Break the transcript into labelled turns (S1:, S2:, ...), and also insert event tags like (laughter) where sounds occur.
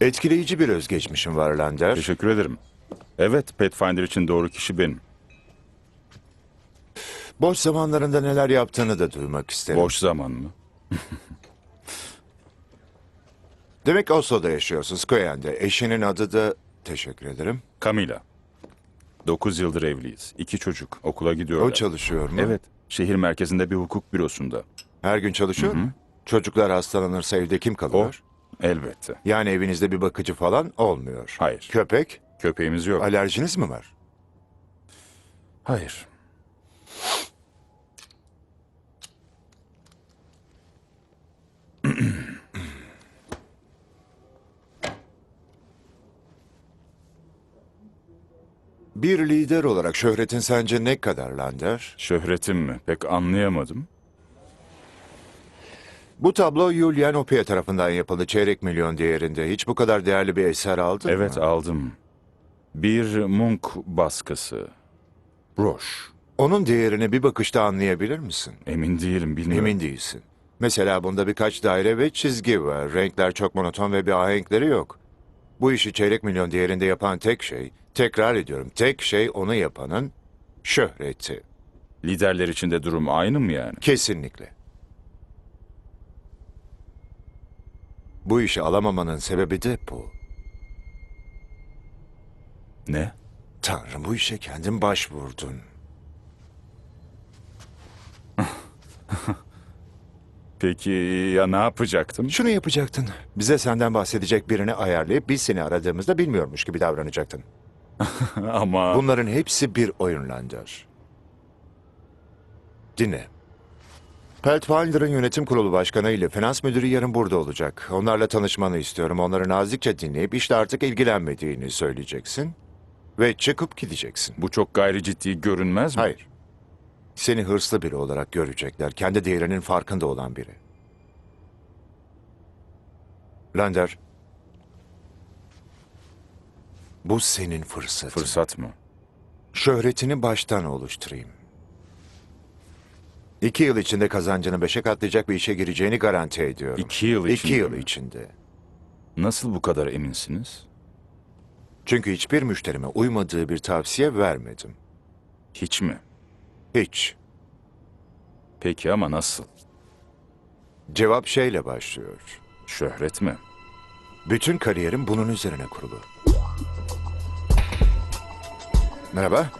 S1: Etkileyici bir özgeçmişin var Lander.
S2: Teşekkür ederim. Evet, Pathfinder için doğru kişi benim.
S1: Boş zamanlarında neler yaptığını da duymak isterim.
S2: Boş zaman mı? (laughs)
S1: Demek Oslo'da yaşıyorsun, Skoyen'de. Eşinin adı da... Teşekkür ederim.
S2: Camila. 9 yıldır evliyiz. İki çocuk. Okula gidiyorlar.
S1: O çalışıyor mu?
S2: Evet. Şehir merkezinde bir hukuk bürosunda.
S1: Her gün çalışıyor mu? Çocuklar hastalanırsa evde kim kalıyor?
S2: Elbette.
S1: Yani evinizde bir bakıcı falan olmuyor.
S2: Hayır.
S1: Köpek?
S2: Köpeğimiz yok.
S1: Alerjiniz mi var?
S2: Hayır.
S1: Bir lider olarak şöhretin sence ne kadar Lander?
S2: Şöhretim mi? Pek anlayamadım.
S1: Bu tablo Julian Opie tarafından yapıldı çeyrek milyon değerinde. Hiç bu kadar değerli bir eser aldın
S2: Evet
S1: mı?
S2: aldım. Bir Munk baskısı. Broş.
S1: Onun değerini bir bakışta anlayabilir misin?
S2: Emin değilim bilmiyorum.
S1: Emin değilsin. Mesela bunda birkaç daire ve çizgi var. Renkler çok monoton ve bir ahenkleri yok. Bu işi çeyrek milyon değerinde yapan tek şey, tekrar ediyorum, tek şey onu yapanın şöhreti.
S2: Liderler için de durum aynı mı yani?
S1: Kesinlikle. Bu işi alamamanın sebebi de bu.
S2: Ne?
S1: Tanrım bu işe kendin başvurdun. (laughs)
S2: Peki ya ne yapacaktım?
S1: Şunu yapacaktın. Bize senden bahsedecek birini ayarlayıp biz seni aradığımızda bilmiyormuş gibi davranacaktın. (laughs)
S2: Ama
S1: Bunların hepsi bir oyun Lander. Dinle. Peltfinder'ın yönetim kurulu başkanı ile finans müdürü yarın burada olacak. Onlarla tanışmanı istiyorum. Onları nazikçe dinleyip işte artık ilgilenmediğini söyleyeceksin. Ve çıkıp gideceksin.
S2: bu çok gayri ciddi görünmez mi?
S1: Hayır. Seni hırslı biri olarak görecekler. Kendi değerinin farkında olan biri. Lander. Bu senin fırsatın.
S2: Fırsat mı?
S1: Şöhretini baştan oluşturayım. İki yıl içinde kazancını beşe katlayacak bir işe gireceğini garanti ediyorum.
S2: İki yıl
S1: İki
S2: içinde
S1: yıl
S2: mi?
S1: içinde.
S2: Nasıl bu kadar eminsiniz?
S1: Çünkü hiçbir müşterime uymadığı bir tavsiye vermedim.
S2: Hiç mi?
S1: Hiç.
S2: Peki ama nasıl?
S1: Cevap şeyle başlıyor.
S2: Şöhret mi?
S1: Bütün kariyerim bunun üzerine kurulu. Merhaba.